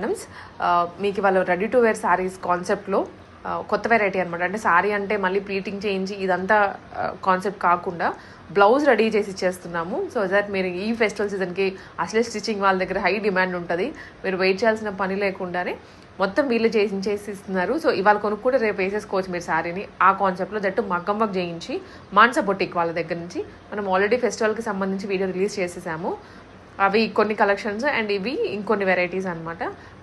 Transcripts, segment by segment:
Madams uh, మీకు ఇవాళ ready to wear saris కాన్సెప్ట్లో కొత్త వెరైటీ అనమాట అంటే శారీ అంటే మళ్ళీ ప్లీటింగ్ చేయించి ఇదంతా uh, కాన్సెప్ట్ కాకుండా బ్లౌజ్ రెడీ చేసి ఇచ్చేస్తున్నాము. సో దట్ మీరు ఈ ఫెస్టివల్ సీజన్కి అసలే స్టిచ్చింగ్ వాళ్ళ దగ్గర హై డిమాండ్ ఉంటుంది. మీరు వెయిట్ చేయాల్సిన పని లేకుండానే మొత్తం వీళ్ళు చేసి చేసి ఇస్తున్నారు. సో ఇవాళ కొనుక్కుంటే రేపు వేసేసుకోవచ్చు మీరు శారీని ఆ కాన్సెప్ట్లో దట్టు మగ్గం వర్క్ చేయించి మాన్సా బొటిక్ వాళ్ళ దగ్గర నుంచి మనం ఆల్రెడీ ఫెస్టివల్కి సంబంధించి వీడియో రిలీజ్ చేసేసాము. అవి కొన్ని కలెక్షన్స్ అండ్ ఇవి ఇంకొన్ని వెరైటీస్ అనమాట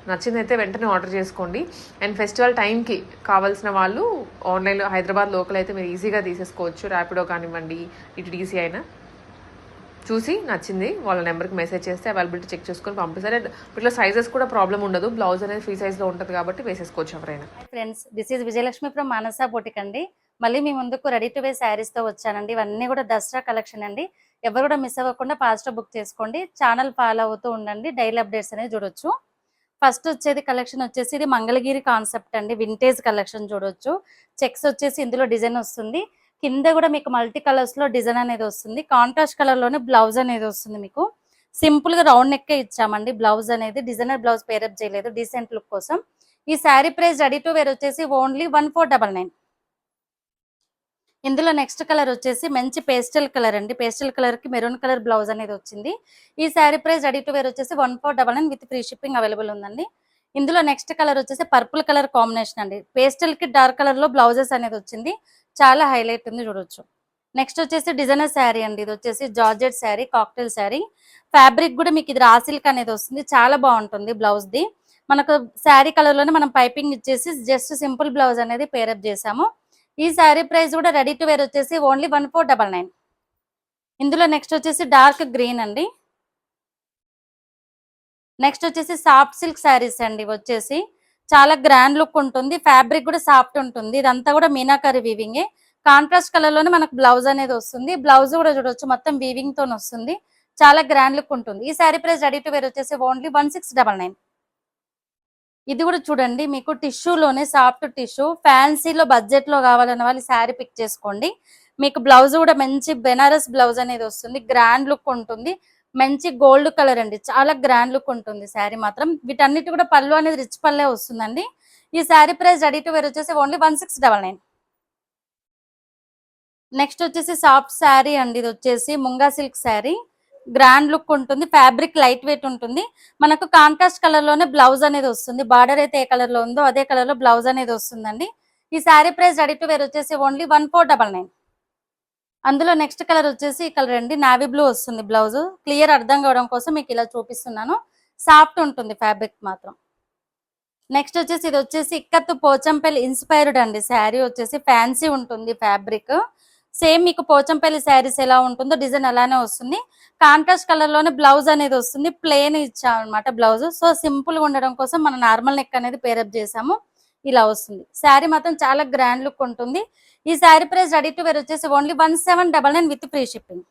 నచ్చిందైతే వెంటనే ఆర్డర్ చేసుకోండి. అండ్ ఫెస్టివల్ టైంకి కావాల్సిన వాళ్ళు ఆన్లైన్లో హైదరాబాద్ లోకల్ అయితే మీరు ఈజీగా తీసేసుకోవచ్చు. ర్యాపిడో కానివ్వండి ఇటు డీసీ అయినా. చూసి నచ్చింది వాళ్ళ నెంబర్కి మెసేజ్ చేస్తే అవైలబిలిటీ చెక్ చేసుకొని పంపిస్తారు. అండ్ వీటిలో సైజెస్ కూడా ప్రాబ్లం ఉండదు. బ్లౌజ్ అనేది ఫ్రీ సైజ్లో ఉంటుంది కాబట్టి వేసేసుకోవచ్చు ఎవరైనా. Friends this is Vijayalakshmi from Manasa boutique అండి. మళ్ళీ మీ ముందుకు రెడీ టు వే శారీస్తో వచ్చానండి. ఇవన్నీ కూడా దసరా కలెక్షన్ అండి. ఎవరు కూడా మిస్ అవ్వకుండా ఫాస్ట్గా బుక్ చేసుకోండి. ఛానల్ ఫాలో అవుతూ ఉండండి. డైలీ అప్డేట్స్ అనేది చూడొచ్చు. ఫస్ట్ వచ్చేది కలెక్షన్ వచ్చేసి ఇది మంగళగిరి కాన్సెప్ట్ అండి. వింటేజ్ కలెక్షన్ చూడొచ్చు. చెక్స్ వచ్చేసి ఇందులో డిజైన్ వస్తుంది. కింద కూడా మీకు మల్టీ కలర్స్లో డిజైన్ అనేది వస్తుంది. కాంట్రాస్ట్ కలర్లోనే బ్లౌజ్ అనేది వస్తుంది మీకు. సింపుల్గా రౌండ్ నెక్కే ఇచ్చామండి. బ్లౌజ్ అనేది డిజైనర్ బ్లౌజ్ పేరప్ చేయలేదు. డీసెంట్ లుక్ కోసం. ఈ sari price ready to wear వచ్చేసి only one four double nine ఇందులో నెక్స్ట్ కలర్ వచ్చేసి మంచి పేస్టల్ కలర్ అండి. పేస్టల్ కలర్కి మెరూన్ కలర్ బ్లౌజ్ అనేది వచ్చింది. ఈ sari price ready to wear వచ్చేసి one four double nine with free shipping available ఉందండి. ఇందులో నెక్స్ట్ కలర్ వచ్చేసి పర్పుల్ కలర్ కాంబినేషన్ అండి. పేస్టల్కి డార్క్ కలర్లో బ్లౌజెస్ అనేది వచ్చింది. చాలా హైలైట్ ఉంది చూడొచ్చు. నెక్స్ట్ వచ్చేసి డిజైనర్ శారీ అండి. ఇది వచ్చేసి georgette sari cocktail sari. Fabric కూడా మీకు ఇది రాసిల్క్ అనేది వస్తుంది. చాలా బాగుంటుంది బ్లౌజ్ ది. మనకు శారీ కలర్లోనే మనం పైపింగ్ ఇచ్చేసి జస్ట్ సింపుల్ బ్లౌజ్ అనేది పేరప్ చేసాము. ఈ శారీ ప్రైస్ కూడా రెడీ టు వేర్ వచ్చేసి only one four double nine. ఇందులో నెక్స్ట్ వచ్చేసి డార్క్ గ్రీన్ అండి. నెక్స్ట్ వచ్చేసి సాఫ్ట్ సిల్క్ శారీస్ అండి వచ్చేసి. చాలా గ్రాండ్ లుక్ ఉంటుంది ఫ్యాబ్రిక్ కూడా సాఫ్ట్ ఉంటుంది. ఇదంతా కూడా మీనాకరి వీవింగ్ కాంట్రాస్ట్ కలర్లోనే మనకు బ్లౌజ్ అనేది వస్తుంది. బ్లౌజ్ కూడా చూడొచ్చు మొత్తం వీవింగ్తో వస్తుంది. చాలా గ్రాండ్ లుక్ ఉంటుంది. ఈ sari price ready to wear వచ్చేసి only one six double nine. ఇది కూడా చూడండి మీకు టిష్యూలోనే సాఫ్ట్ టిష్యూ ఫ్యాన్సీలో బడ్జెట్లో కావాలన్న వాళ్ళు శారీ పిక్ చేసుకోండి. మీకు బ్లౌజ్ కూడా మంచి బెనారస్ బ్లౌజ్ అనేది వస్తుంది గ్రాండ్ లుక్ ఉంటుంది. మంచి గోల్డ్ కలర్ అండి చాలా గ్రాండ్ లుక్ ఉంటుంది శారీ మాత్రం. వీటన్నిటి కూడా పళ్ళు అనేది రిచ్ పల్లె వస్తుందండి. ఈ sari price ready to wear వచ్చేసి only one six double nine next వచ్చేసి సాఫ్ట్ శారీ అండి ఇది వచ్చేసి ముంగా సిల్క్ శారీ గ్రాండ్ లుక్ ఉంటుంది ఫ్యాబ్రిక్ లైట్ వెయిట్ ఉంటుంది. మనకు కాంట్రాస్ట్ కలర్లోనే బ్లౌజ్ అనేది వస్తుంది. బార్డర్ అయితే ఏ కలర్లో ఉందో అదే కలర్లో బ్లౌజ్ అనేది వస్తుందండి. ఈ sari price ready to wear వచ్చేసి only one four double nine. అందులో నెక్స్ట్ కలర్ వచ్చేసి ఈ కలర్ అండి నావీ బ్లూ వస్తుంది బ్లౌజ్. క్లియర్ అర్థం కావడం కోసం మీకు ఇలా చూపిస్తున్నాను. సాఫ్ట్ ఉంటుంది ఫ్యాబ్రిక్ మాత్రం. నెక్స్ట్ వచ్చేసి ఇది వచ్చేసి ఇక్కత్తు పోచంపల్లి ఇన్స్పైర్డ్ అండి. శారీ వచ్చేసి ఫ్యాన్సీ ఉంటుంది ఫ్యాబ్రిక్. సేమ్ మీకు పోచంపల్లి శారీస్ ఎలా ఉంటుందో డిజైన్ అలానే వస్తుంది. కాంట్రాస్ట్ కలర్లోనే బ్లౌజ్ అనేది వస్తుంది. ప్లేన్ ఇచ్చాం అనమాట బ్లౌజ్. సో సింపుల్గా ఉండడం కోసం మనం నార్మల్ నెక్ అనేది పేరప్ చేసాము. ఇలా వస్తుంది. శారీ మాత్రం చాలా గ్రాండ్ లుక్ ఉంటుంది. ఈ sari price ready to wear వచ్చేసి only one seven double nine with free shipping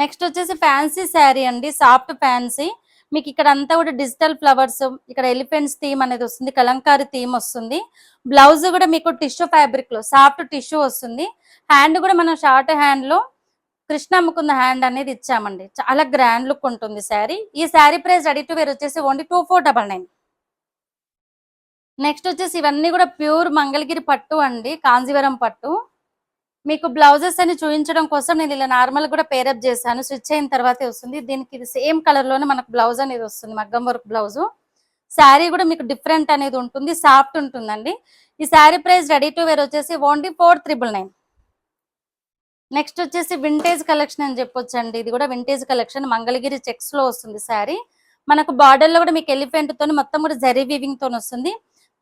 next వచ్చేసి ఫ్యాన్సీ శారీ అండి. సాఫ్ట్ ఫ్యాన్సీ మీకు ఇక్కడ అంతా కూడా డిజిటల్ ఫ్లవర్స్ ఇక్కడ ఎలిఫెంట్స్ థీమ్ అనేది వస్తుంది కలంకారీ థీమ్ వస్తుంది. బ్లౌజ్ కూడా మీకు టిష్యూ ఫ్యాబ్రిక్లో సాఫ్ట్ టిష్యూ వస్తుంది. హ్యాండ్ కూడా మనం షార్ట్ హ్యాండ్లో కృష్ణ హ్యాండ్ అనేది ఇచ్చామండి. చాలా గ్రాండ్ లుక్ ఉంటుంది శారీ. ఈ sari price ready to wear వచ్చేసి only two four double nine. Next వచ్చేసి ఇవన్నీ కూడా ప్యూర్ మంగళగిరి పట్టు అండి కాంజీవరం పట్టు. మీకు బ్లౌజెస్ అని చూపించడం కోసం నేను ఇలా నార్మల్ కూడా పేరప్ చేశాను. స్విచ్ అయిన తర్వాతే వస్తుంది. దీనికి ఇది సేమ్ కలర్లోనే మనకు బ్లౌజ్ అనేది వస్తుంది. మగ్గం వర్క్ బ్లౌజ్. శారీ కూడా మీకు డిఫరెంట్ అనేది ఉంటుంది. సాఫ్ట్ ఉంటుందండి. ఈ sari price ready to wear వచ్చేసి only four triple nine next వచ్చేసి వింటేజ్ కలెక్షన్ అని చెప్పొచ్చు అండి ఇది కూడా వింటేజ్ కలెక్షన్ మంగళగిరి చెక్స్లో వస్తుంది శారీ. మనకు బార్డర్లో కూడా మీకు ఎలిఫెంట్ తోని మొత్తం కూడా జరీ వీవింగ్ తోని వస్తుంది.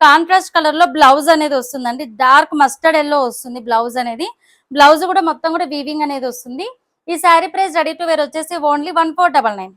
కాంట్రాస్ట్ కలర్లో బ్లౌజ్ అనేది వస్తుందండి. డార్క్ మస్టర్డ్ ఎల్లో వస్తుంది బ్లౌజ్ అనేది. బ్లౌజ్ కూడా మొత్తం కూడా వీవింగ్ అనేది వస్తుంది. ఈ sari price ready to wear వచ్చేసి only one four double nine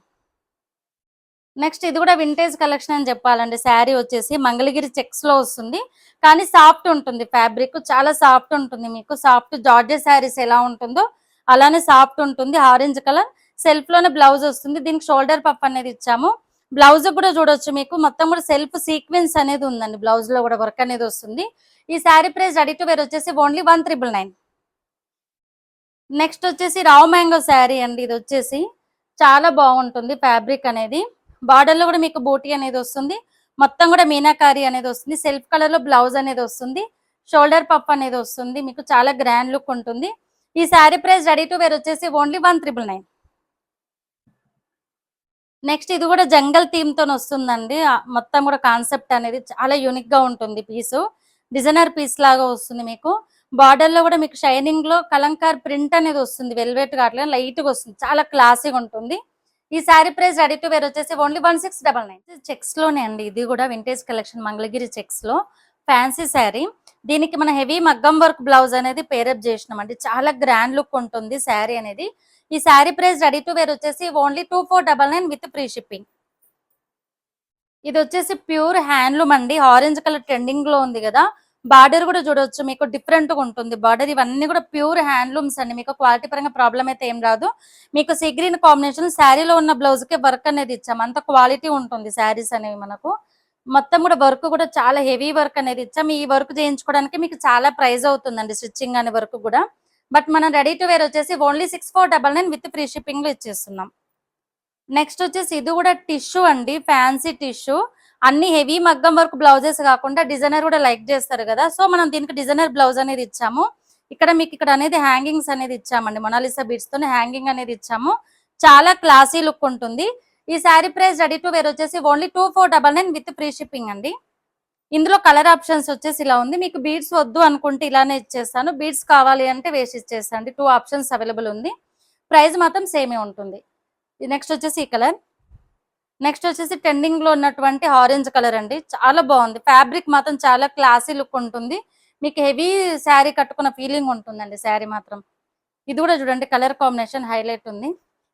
next ఇది కూడా వింటేజ్ కలెక్షన్ అని చెప్పాలండి. శారీ వచ్చేసి మంగళగిరి చెక్స్లో వస్తుంది. కానీ సాఫ్ట్ ఉంటుంది ఫ్యాబ్రిక్ చాలా సాఫ్ట్ ఉంటుంది మీకు. సాఫ్ట్ జార్జెస్ శారీస్ ఎలా ఉంటుందో అలానే సాఫ్ట్ ఉంటుంది. ఆరెంజ్ కలర్ సెల్ఫ్లోనే బ్లౌజ్ వస్తుంది. దీనికి షోల్డర్ పప్ అనేది ఇచ్చాము. బ్లౌజ్ కూడా చూడొచ్చు మీకు. మొత్తం కూడా సెల్ఫ్ సీక్వెన్స్ అనేది ఉందండి. బ్లౌజ్లో కూడా వర్క్ అనేది వస్తుంది. ఈ sari price ready to wear వచ్చేసి only one triple nine next వచ్చేసి రావ్ మ్యాంగో శారీ అండి ఇది వచ్చేసి. చాలా బాగుంటుంది ఫ్యాబ్రిక్ అనేది. బార్డర్లో కూడా మీకు బూటీ అనేది వస్తుంది. మొత్తం కూడా మీనాకారి అనేది వస్తుంది. సెల్ఫ్ కలర్లో బ్లౌజ్ అనేది వస్తుంది. షోల్డర్ పప్ అనేది వస్తుంది. మీకు చాలా గ్రాండ్ లుక్ ఉంటుంది. ఈ sari price ready to wear వచ్చేసి only one triple nine next ఇది కూడా జంగల్ థీమ్తో వస్తుందండి. మొత్తం కూడా కాన్సెప్ట్ అనేది చాలా యూనిక్గా ఉంటుంది పీస్. డిజైనర్ పీస్ లాగా వస్తుంది మీకు. బార్డర్లో కూడా మీకు షైనింగ్లో కలంకార్ ప్రింట్ అనేది వస్తుంది వెల్వెట్గా అట్లా లైట్గా వస్తుంది చాలా క్లాసీగా ఉంటుంది. ఈ sari price ready to wear వచ్చేసి only one six double nine. చెక్స్లోనే అండి ఇది కూడా వింటేజ్ కలెక్షన్ మంగళగిరి చెక్స్లో. ఫ్యాన్సీ శారీ. దీనికి మన హెవీ మగ్గం వర్క్ బ్లౌజ్ అనేది పేరప్ చేసినాం అండి చాలా గ్రాండ్ లుక్ ఉంటుంది శారీ అనేది. ఈ sari price ready to wear వచ్చేసి only two four double nine with free shipping. ఇది వచ్చేసి ప్యూర్ హ్యాండ్లూమ్ అండి ఆరెంజ్ కలర్ ట్రెండింగ్లో ఉంది కదా. బార్డర్ కూడా చూడొచ్చు. మీకు డిఫరెంట్గా ఉంటుంది. బార్డర్ ఇవన్నీ కూడా ప్యూర్ హ్యాండ్లూమ్స్ అండి. మీకు క్వాలిటీ పరంగా ప్రాబ్లం అయితే ఏం రాదు. మీకు సీ గ్రీన్ కాంబినేషన్ శారీలో ఉన్న బ్లౌజ్కి వర్క్ అనేది ఇచ్చాం. అంత క్వాలిటీ ఉంటుంది శారీస్ అనేవి మనకు. మొత్తం కూడా వర్క్ కూడా చాలా హెవీ వర్క్ అనేది ఇచ్చాం. ఈ వర్క్ చేయించుకోవడానికి మీకు చాలా ప్రైజ్ అవుతుందండి. స్టిచ్చింగ్ అనే వర్క్ కూడా. బట్ మనం రెడీ టు వేర్ వచ్చేసి only six four double nine with free షిప్పింగ్లో ఇచ్చేస్తున్నాం. నెక్స్ట్ వచ్చేసి ఇది కూడా టిష్యూ అండి. ఫ్యాన్సీ టిష్యూ అన్ని హెవీ మగ్గం వర్క్ బ్లౌజెస్ కాకుండా డిజైనర్ కూడా లైక్ చేస్తారు కదా. సో మనం దీనికి డిజైనర్ బ్లౌజ్ అనేది ఇచ్చాము. ఇక్కడ మీకు ఇక్కడ అనేది హ్యాంగింగ్స్ అనేది ఇచ్చామండి. మొనాలిసా బీడ్స్తో హ్యాంగింగ్ అనేది ఇచ్చాము. చాలా క్లాసీ లుక్ ఉంటుంది. ఈ sari price ready to wear వచ్చేసి only two four double nine with free shipping అండి. ఇందులో కలర్ ఆప్షన్స్ వచ్చేసి ఇలా ఉంది. మీకు బీడ్స్ వద్దు అనుకుంటే ఇలానే ఇచ్చేస్తాను. బీడ్స్ కావాలి అంటే వేసి ఇచ్చేస్తాను టూ ఆప్షన్స్ అవైలబుల్ ఉంది. ప్రైస్ మాత్రం సేమే ఉంటుంది. నెక్స్ట్ వచ్చేసి ఈ కలర్. నెక్స్ట్ వచ్చేసి ట్రెండింగ్లో ఉన్నటువంటి ఆరెంజ్ కలర్ అండి. చాలా బాగుంది. ఫ్యాబ్రిక్ మాత్రం చాలా క్లాసీ లుక్ ఉంటుంది. మీకు హెవీ శారీ కట్టుకున్న ఫీలింగ్ ఉంటుందండి శారీ మాత్రం. ఇది కూడా చూడండి కలర్ కాంబినేషన్ హైలైట్ ఉంది.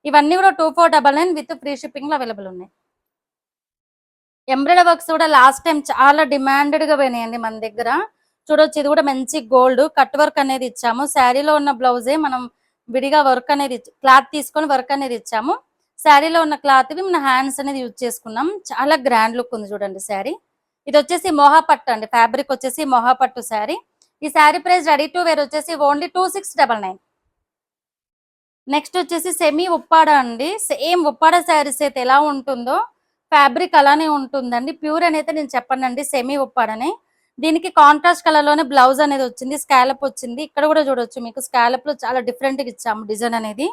ఇవన్నీ కూడా two four double nine with free షిప్పింగ్లో అవైలబుల్ ఉన్నాయి. ఎంబ్రాయిడరీ వర్క్స్ కూడా లాస్ట్ టైం చాలా డిమాండెడ్గా పోయినాయండి మన దగ్గర. చూడొచ్చు ఇది కూడా మంచి గోల్డ్. కట్ వర్క్ అనేది ఇచ్చాము. శారీలో ఉన్న బ్లౌజే మనం విడిగా వర్క్ అనేది క్లాత్ తీసుకొని వర్క్ అనేది ఇచ్చాము. శారీలో ఉన్న క్లాత్ వి మన హ్యాండ్స్ అనేది యూజ్ చేసుకున్నాం. చాలా గ్రాండ్ లుక్ ఉంది చూడండి శారీ. ఇది వచ్చేసి మొహా పట్టు అండి. ఫ్యాబ్రిక్ వచ్చేసి మొహాపట్టు శారీ. ఈ sari price ready to wear వచ్చేసి only two six double nine. Next వచ్చేసి సెమీ ఉప్పాడ అండి. సేమ్ ఉప్పాడ శారీస్ అయితే ఎలా ఉంటుందో ఫ్యాబ్రిక్ అలానే ఉంటుందండి. ప్యూర్ అని అయితే నేను చెప్పనండి సెమీ ఉప్పాడని. దీనికి కాంట్రాస్ట్ కలర్లోనే బ్లౌజ్ అనేది వచ్చింది. స్కాలప్ వచ్చింది. ఇక్కడ కూడా చూడొచ్చు మీకు స్కాలప్లో చాలా డిఫరెంట్గా ఇచ్చాము డిజైన్ అనేది.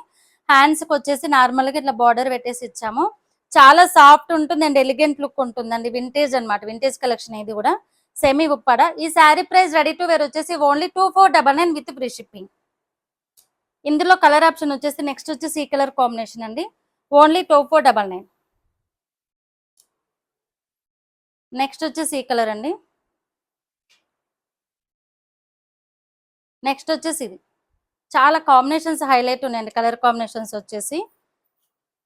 హ్యాండ్స్కి వచ్చేసి నార్మల్గా ఇట్లా బార్డర్ పెట్టేసి ఇచ్చాము. చాలా సాఫ్ట్ ఉంటుంది అండ్ ఎలిగెంట్ లుక్ ఉంటుందండి వింటేజ్ అనమాట వింటేజ్ కలెక్షన్ ఇది కూడా. సెమీ ఉప్పాడ. ఈ sari price ready to wear వచ్చేసి only two four double nine with free shipping ఇందులో కలర్ ఆప్షన్ వచ్చేసి నెక్స్ట్ వచ్చేసి ఈ కలర్ కాంబినేషన్ అండి. Only two four double nine next వచ్చేసి ఈ కలర్ అండి. నెక్స్ట్ వచ్చేసి ఇది. చాలా కాంబినేషన్స్ హైలైట్ ఉన్నాయండి కలర్ కాంబినేషన్స్ వచ్చేసి.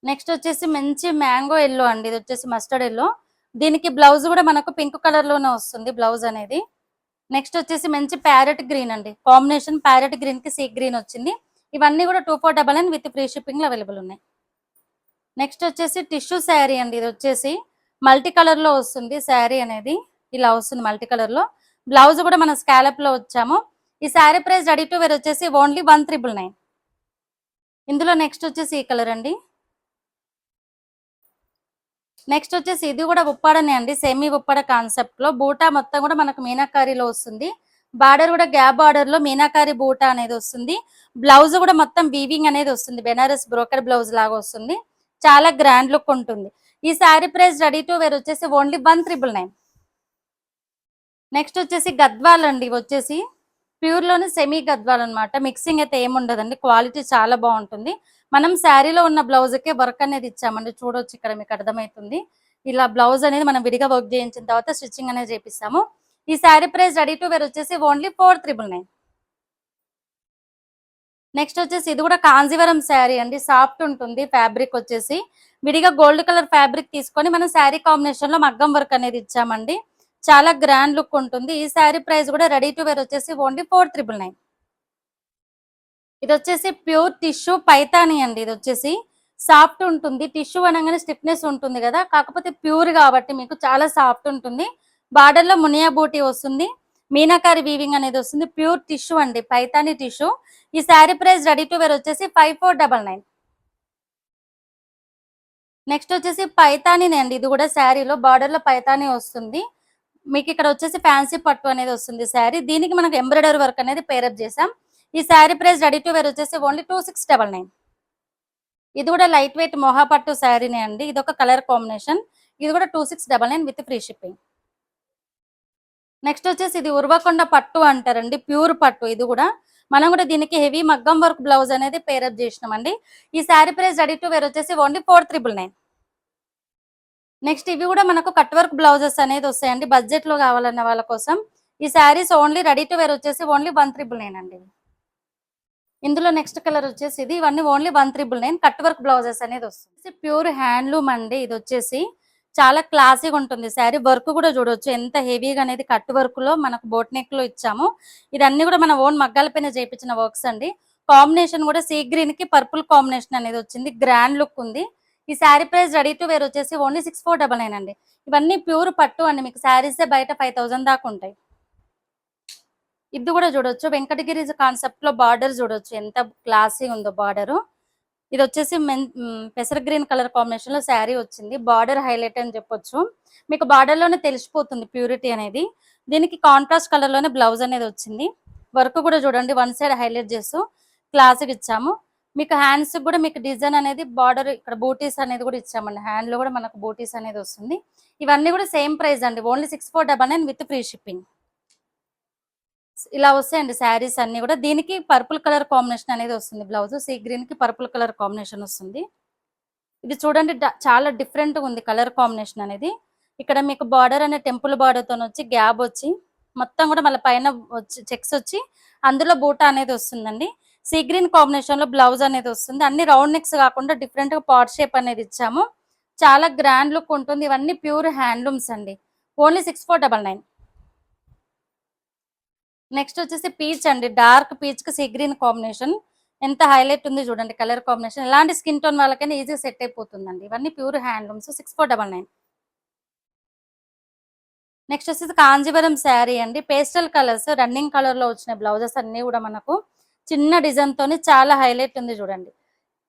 నెక్స్ట్ వచ్చేసి మంచి మ్యాంగో ఎల్లో అండి. ఇది వచ్చేసి మస్టర్డ్ ఎల్లో దీనికి బ్లౌజ్ కూడా మనకు పింక్ కలర్లోనే వస్తుంది బ్లౌజ్ అనేది. నెక్స్ట్ వచ్చేసి మంచి ప్యారెట్ గ్రీన్ అండి. కాంబినేషన్ ప్యారెట్ గ్రీన్కి సీ గ్రీన్ వచ్చింది. ఇవన్నీ కూడా two four double nine with free షిప్పింగ్లో అవైలబుల్ ఉన్నాయి. నెక్స్ట్ వచ్చేసి టిష్యూ శారీ అండి. ఇది వచ్చేసి మల్టీ కలర్లో వస్తుంది శారీ అనేది. ఇలా వస్తుంది మల్టీ కలర్లో బ్లౌజ్ కూడా మన స్కాలప్లో వచ్చాము. ఈ sari price ready to wear వచ్చేసి ఓన్లీ వన్ త్రిబుల్ నైన్. ఇందులో నెక్స్ట్ వచ్చేసి ఈ కలర్ అండి. నెక్స్ట్ వచ్చేసి ఇది కూడా ఉప్పాడనే అండి. సెమీ ఉప్పాడ కాన్సెప్ట్లో బూటా మొత్తం కూడా మనకు మీనాకారీలో వస్తుంది. బార్డర్ కూడా గ్యాప్ బార్డర్లో మీనాకారి బూటా అనేది వస్తుంది. బ్లౌజ్ కూడా మొత్తం వీవింగ్ అనేది వస్తుంది. బెనారస్ బ్రోకర్ బ్లౌజ్ లాగా వస్తుంది. చాలా గ్రాండ్ లుక్ ఉంటుంది. ఈ sari price ready to wear వచ్చేసి only one triple nine. Next వచ్చేసి గద్వాల్ అండి వచ్చేసి. ప్యూర్లోనే సెమీ గద్వాల్ అన్నమాట. మిక్సింగ్ అయితే ఏముండదండి. క్వాలిటీ చాలా బాగుంటుంది. మనం శారీలో ఉన్న బ్లౌజ్కే వర్క్ అనేది ఇచ్చామండి. చూడొచ్చు ఇక్కడ మీకు అర్థమవుతుంది ఇలా బ్లౌజ్ అనేది మనం విడిగా వర్క్ చేయించిన తర్వాత స్టిచ్చింగ్ అనేది చేపిస్తాము. ఈ sari price ready to wear వచ్చేసి only four triple nine next వచ్చేసి ఇది కూడా కాంజీవరం శారీ అండి. సాఫ్ట్ ఉంటుంది. ఫ్యాబ్రిక్ వచ్చేసి. విడిగా గోల్డ్ కలర్ ఫ్యాబ్రిక్ తీసుకొని మనం శారీ కాంబినేషన్లో మగ్గం వర్క్ అనేది ఇచ్చామండి. చాలా గ్రాండ్ లుక్ ఉంటుంది. ఈ శారీ ప్రైస్ కూడా రెడీ టు వేర్ వచ్చేసి ఓన్లీ ఫోర్ త్రిబుల్ నైన్ ఇది వచ్చేసి ప్యూర్ టిష్యూ పైతాని అండి ఇది వచ్చేసి. సాఫ్ట్ ఉంటుంది. టిష్యూ అనగానే స్టిఫ్నెస్ ఉంటుంది కదా. కాకపోతే ప్యూర్ కాబట్టి మీకు చాలా సాఫ్ట్ ఉంటుంది. బార్డర్లో మునియా బూటీ వస్తుంది. మీనాకారి వీవింగ్ అనేది వస్తుంది. ప్యూర్ టిష్యూ అండి. పైతాని టిష్యూ ఈ sari price ready to wear వచ్చేసి five four double nine next వచ్చేసి పైతాని అండి. ఇది కూడా శారీలో బార్డర్లో వస్తుంది. మీకు ఇక్కడ వచ్చేసి ఫ్యాన్సీ పట్టు అనేది వస్తుంది శారీ. దీనికి మనకు ఎంబ్రాయిడరీ వర్క్ అనేది పేరప్ చేసాం ఈ sari price ready to wear వచ్చేసి only two six double nine ఇది కూడా లైట్ వెయిట్ మొహా పట్టు శారీనే అండి. ఇది ఒక కలర్ కాంబినేషన్ ఇది కూడా two six double nine with free shipping next వచ్చేసి ఇది ఉర్వకొండ పట్టు అంటారండి. ప్యూర్ పట్టు ఇది కూడా. మనం కూడా దీనికి హెవీ మగ్గం వర్క్ బ్లౌజ్ అనేది పేరప్ చేసినామండి. ఈ sari price ready to wear వచ్చేసి only four triple nine next ఇవి కూడా మనకు కట్ వర్క్ బ్లౌజెస్ అనేది వస్తాయండి. బడ్జెట్లో కావాలన్న వాళ్ళ కోసం. ఈ saris only ready to wear వచ్చేసి ఓన్లీ వన్ త్రిబుల్ నైన్ అండి. ఇందులో నెక్స్ట్ కలర్ వచ్చేసి ఇది. ఇవన్నీ only one triple nine cut work blouses అనేది వస్తుంది. ప్యూర్ హ్యాండ్లూమ్ అండి ఇది వచ్చేసి. చాలా క్లాసీగా ఉంటుంది. శారీ వర్క్ కూడా చూడొచ్చు. ఎంత హెవీగా అనేది కట్ వర్క్లో మనకు బోట్ నెక్లో ఇచ్చాము. ఇదన్నీ కూడా మన ఓన్ మగ్గాల పైన చేయించిన వర్క్స్ అండి. కాంబినేషన్ కూడా సీ గ్రీన్కి పర్పుల్ కాంబినేషన్ అనేది వచ్చింది. గ్రాండ్ లుక్ ఉంది. ఈ sari price ready to wear వచ్చేసి only six four double nine అండి. ఇవన్నీ ప్యూర్ పట్టు అండి. మీకు శారీస్ బయట ఫైవ్ థౌసండ్ దాకా ఉంటాయి. ఇది కూడా చూడొచ్చు. వెంకటగిరి కాన్సెప్ట్లో బార్డర్ చూడొచ్చు. ఎంత క్లాసీ ఉందో బార్డర్. ఇది వచ్చేసి మెన్ పెసర గ్రీన్ కలర్ కాంబినేషన్లో శారీ వచ్చింది. బార్డర్ హైలైట్ అని చెప్పొచ్చు. మీకు బార్డర్లోనే తెలిసిపోతుంది ప్యూరిటీ అనేది. దీనికి కాంట్రాస్ట్ కలర్లోనే బ్లౌజ్ అనేది వచ్చింది. వర్క్ కూడా చూడండి. వన్ సైడ్ హైలైట్ చేస్తూ క్లాసిక్ ఇచ్చాము. మీకు హ్యాండ్స్ కూడా మీకు డిజైన్ అనేది బార్డర్ ఇక్కడ బూటీస్ అనేది కూడా ఇచ్చామండి. హ్యాండ్లో కూడా మనకు బూటీస్ అనేది వస్తుంది. ఇవన్నీ కూడా సేమ్ ప్రైస్ అండి. Only six four double nine with free shipping ఇలా వస్తాయండి శారీస్ అన్ని కూడా. దీనికి పర్పుల్ కలర్ కాంబినేషన్ అనేది వస్తుంది బ్లౌజ్ సీ గ్రీన్కి పర్పుల్ కలర్ కాంబినేషన్ వస్తుంది. ఇది చూడండి చాలా డిఫరెంట్ ఉంది కలర్ కాంబినేషన్ అనేది. ఇక్కడ మీకు బార్డర్ అనే టెంపుల్ బార్డర్తో వచ్చి గ్యాబ్ వచ్చి మొత్తం కూడా మళ్ళీ పైన వచ్చి చెక్స్ వచ్చి అందులో బూటా అనేది వస్తుందండి. సీ గ్రీన్ కాంబినేషన్లో బ్లౌజ్ అనేది వస్తుంది. అన్ని రౌండ్ నెక్స్ కాకుండా డిఫరెంట్గా పాట్ షేప్ అనేది ఇచ్చాము. చాలా గ్రాండ్ లుక్ ఉంటుంది. ఇవన్నీ ప్యూర్ హ్యాండ్లూమ్స్ అండి. Only six four double nine next వచ్చేసి పీచ్ అండి. డార్క్ పీచ్కి సీ గ్రీన్ కాంబినేషన్ ఎంత హైలైట్ ఉంది చూడండి కలర్ కాంబినేషన్ ఎలాంటి స్కిన్ టోన్ వాళ్ళకైనా ఈజీగా సెట్ అయిపోతుందండి. ఇవన్నీ pure handlooms six four double nine next వచ్చేసి కాంజీవరం శారీ అండి. పేస్టల్ కలర్స్ రన్నింగ్ కలర్లో వచ్చిన బ్లౌజెస్ అన్ని కూడా మనకు చిన్న డిజైన్ తోని చాలా హైలైట్ ఉంది చూడండి.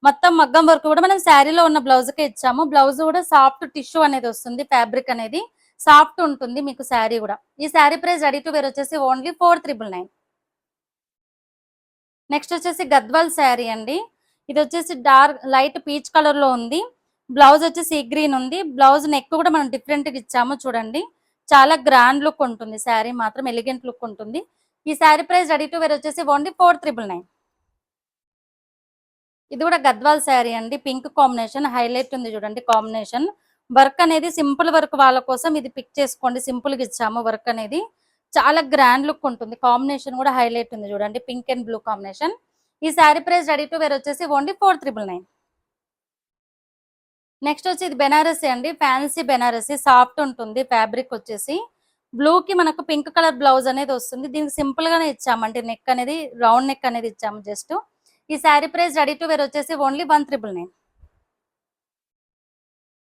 మొత్తం మగ్గం వర్క్ కూడా మనం శారీలో ఉన్న బ్లౌజ్కే ఇచ్చాము. బ్లౌజ్ కూడా సాఫ్ట్ టిష్యూ అనేది వస్తుంది ఫ్యాబ్రిక్ అనేది. సాఫ్ట్ ఉంటుంది మీకు శారీ కూడా. ఈ sari price ready to wear వచ్చేసి only four triple nine next వచ్చేసి గద్వాల్ శారీ అండి. ఇది వచ్చేసి డార్క్ లైట్ పీచ్ కలర్లో ఉంది. బ్లౌజ్ వచ్చి సీ గ్రీన్ ఉంది. బ్లౌజ్ నెక్ కూడా మనం డిఫరెంట్గా ఇచ్చాము చూడండి. చాలా గ్రాండ్ లుక్ ఉంటుంది. శారీ మాత్రం ఎలిగెంట్ లుక్ ఉంటుంది. ఈ sari price ready to wear వచ్చేసి ఓన్లీ ఫోర్ త్రిబుల్ నైన్ ఇది కూడా గద్వాల్ శారీ అండి. పింక్ కాంబినేషన్ హైలైట్ ఉంది చూడండి కాంబినేషన్ వర్క్ అనేది సింపుల్ వర్క్ వాళ్ళ కోసం ఇది పిక్ చేసుకోండి. సింపుల్గా ఇచ్చాము వర్క్ అనేది. చాలా గ్రాండ్ లుక్ ఉంటుంది. కాంబినేషన్ కూడా హైలైట్ ఉంది చూడండి. పింక్ అండ్ బ్లూ కాంబినేషన్ ఈ sari price ready to wear వచ్చేసి only four triple nine next వచ్చి ఇది బెనారసీ అండి. ఫ్యాన్సీ బెనారసీ. సాఫ్ట్ ఉంటుంది. ఫ్యాబ్రిక్ వచ్చేసి. బ్లూ కి మనకు పింక్ కలర్ బ్లౌజ్ అనేది వస్తుంది. దీనికి సింపుల్ గానే ఇచ్చామండి నెక్ అనేది రౌండ్ నెక్ అనేది ఇచ్చాము జస్ట్ ఈ sari price ready to wear వచ్చేసి only one triple nine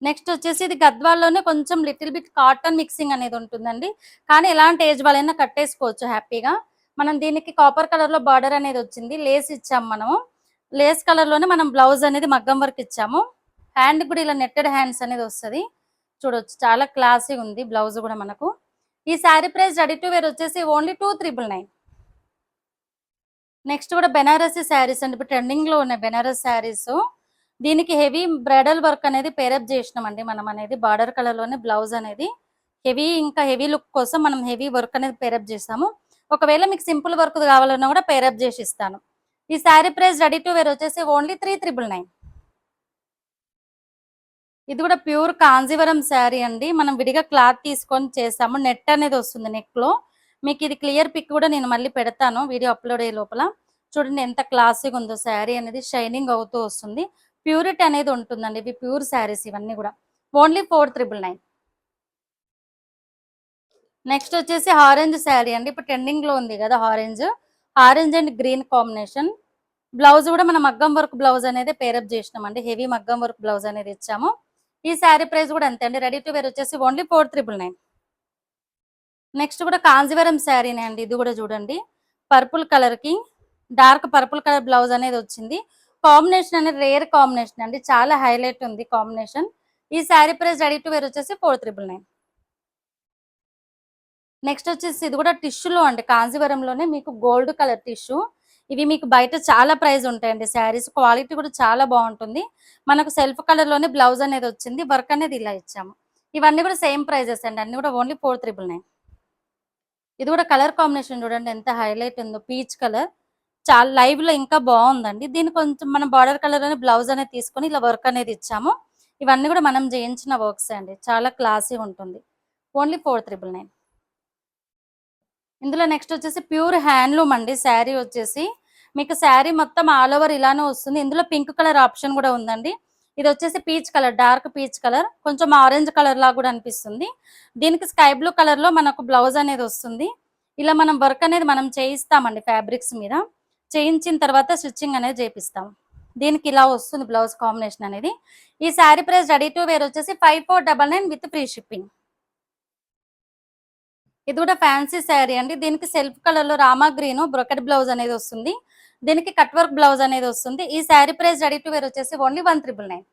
next వచ్చేసి ఇది గద్వాల్లోనే కొంచెం లిటిల్ బిట్ కాటన్ మిక్సింగ్ అనేది ఉంటుందండి. కానీ ఎలాంటి ఏజ్ వాళ్ళైనా కట్టేసుకోవచ్చు హ్యాపీగా. మనం దీనికి కాపర్ కలర్లో బార్డర్ అనేది వచ్చింది. లేస్ ఇచ్చాము మనము. లేస్ కలర్లోనే మనం బ్లౌజ్ అనేది మగ్గం వర్క్ ఇచ్చాము. హ్యాండ్ కూడా ఇలా నెట్టెడ్ హ్యాండ్స్ అనేది వస్తుంది. చూడొచ్చు. చాలా క్లాసీ ఉంది బ్లౌజ్ కూడా మనకు. ఈ sari price ready to wear వచ్చేసి only two triple nine. Next కూడా బెనారసీ శారీస్ అండి. ఇప్పుడు ట్రెండింగ్లో ఉన్నాయి బెనారస్ శారీస్. దీనికి హెవీ బ్రైడల్ వర్క్ అనేది పేరప్ చేసినామండి మనం అనేది. బార్డర్ కలర్లోనే బ్లౌజ్ అనేది. హెవీ ఇంకా హెవీ లుక్ కోసం మనం హెవీ వర్క్ అనేది పేరప్ చేసాము ఒకవేళ మీకు సింపుల్ వర్క్ కావాలన్నా కూడా పేరప్ చేసి ఇస్తాను. ఈ sari price ready to wear వచ్చేసి ఓన్లీ త్రీ త్రిబుల్ నైన్. ఇది కూడా ప్యూర్ కాంజీవరం శారీ అండి. మనం విడిగా క్లాత్ తీసుకొని చేసాము. నెట్ అనేది వస్తుంది నెక్లో మీకు ఇది క్లియర్ పిక్ కూడా నేను మళ్ళీ పెడతాను వీడియో అప్లోడ్ అయ్యే లోపల. చూడండి ఎంత క్లాసిక్ ఉందో శారీ అనేది షైనింగ్ అవుతూ వస్తుంది. ప్యూరిటీ అనేది ఉంటుందండి. ఇవి ప్యూర్ శారీస్ ఇవన్నీ కూడా. Only four triple nine. Next వచ్చేసి ఆరెంజ్ శారీ అండి. ఇప్పుడు ట్రెండింగ్లో ఉంది కదా orange. Orange and green combination. Blouse కూడా మనం మగ్గం వర్క్ బ్లౌజ్ అనేది పేరప్ చేసినాం అండి హెవీ మగ్గం వర్క్ బ్లౌజ్ అనేది ఇచ్చాము. ఈ శారీ ప్రైస్ కూడా అంతే అండి. రెడీ టు వేర్ వచ్చేసి only four triple nine next కూడా కాంజీవరం శారీనే అండి. ఇది కూడా చూడండి. పర్పుల్ కలర్కి డార్క్ పర్పుల్ కలర్ బ్లౌజ్ అనేది వచ్చింది. కాంబినేషన్ అనేది రేర్ కాంబినేషన్ అండి. చాలా హైలైట్ ఉంది కాంబినేషన్ ఈ sari price ready to wear వచ్చేసి ఫోర్ త్రిబుల్ నైన్ నెక్స్ట్ వచ్చేసి ఇది కూడా టిష్యూలో అండి. కాంజీవరంలోనే మీకు గోల్డ్ కలర్ టిష్యూ ఇవి మీకు బయట చాలా ప్రైస్ ఉంటాయండి. శారీస్ క్వాలిటీ కూడా చాలా బాగుంటుంది. మనకు సెల్ఫ్ కలర్లోనే బ్లౌజ్ అనేది వచ్చింది. వర్క్ అనేది ఇలా ఇచ్చాము. ఇవన్నీ కూడా సేమ్ ప్రైజెస్ అండి. అన్ని కూడా ఓన్లీ ఫోర్ త్రిబుల్ నైన్. ఇది కూడా కలర్ కాంబినేషన్ చూడండి. ఎంత హైలైట్ ఉందో. Peach colour. చాలా లైవ్లో ఇంకా బాగుందండి. దీని కొంచెం మనం బార్డర్ కలర్లోనే బ్లౌజ్ అనేది తీసుకొని ఇలా వర్క్ అనేది ఇచ్చాము. ఇవన్నీ కూడా మనం చేయించిన వర్క్స్ అండి. చాలా క్లాసీ ఉంటుంది. Only four triple nine. ఇందులో నెక్స్ట్ వచ్చేసి ప్యూర్ హ్యాండ్లూమ్ అండి. శారీ వచ్చేసి మీకు శారీ మొత్తం ఆల్ ఓవర్ ఇలానే వస్తుంది. ఇందులో పింక్ కలర్ ఆప్షన్ కూడా ఉందండి. ఇది వచ్చేసి peach colour dark peach colour కొంచెం ఆరెంజ్ కలర్ లాగా కూడా అనిపిస్తుంది. దీనికి స్కై బ్లూ కలర్లో మనకు బ్లౌజ్ అనేది వస్తుంది. ఇలా మనం వర్క్ అనేది మనం చేయిస్తామండి ఫ్యాబ్రిక్స్ మీద. చేయించిన తర్వాత స్టిచ్చింగ్ అనేది చేపిస్తాం. దీనికి ఇలా వస్తుంది బ్లౌజ్ కాంబినేషన్ అనేది. ఈ sari price ready to wear వచ్చేసి five four double nine with free shipping ఇది కూడా ఫ్యాన్సీ శారీ అండి. దీనికి సెల్ఫ్ కలర్లో రామా గ్రీన్ బ్రొకెట్ బ్లౌజ్ అనేది వస్తుంది. దీనికి కట్ వర్క్ బ్లౌజ్ అనేది వస్తుంది. ఈ sari price ready to wear వచ్చేసి ఓన్లీ వన్ త్రిబుల్ నైన్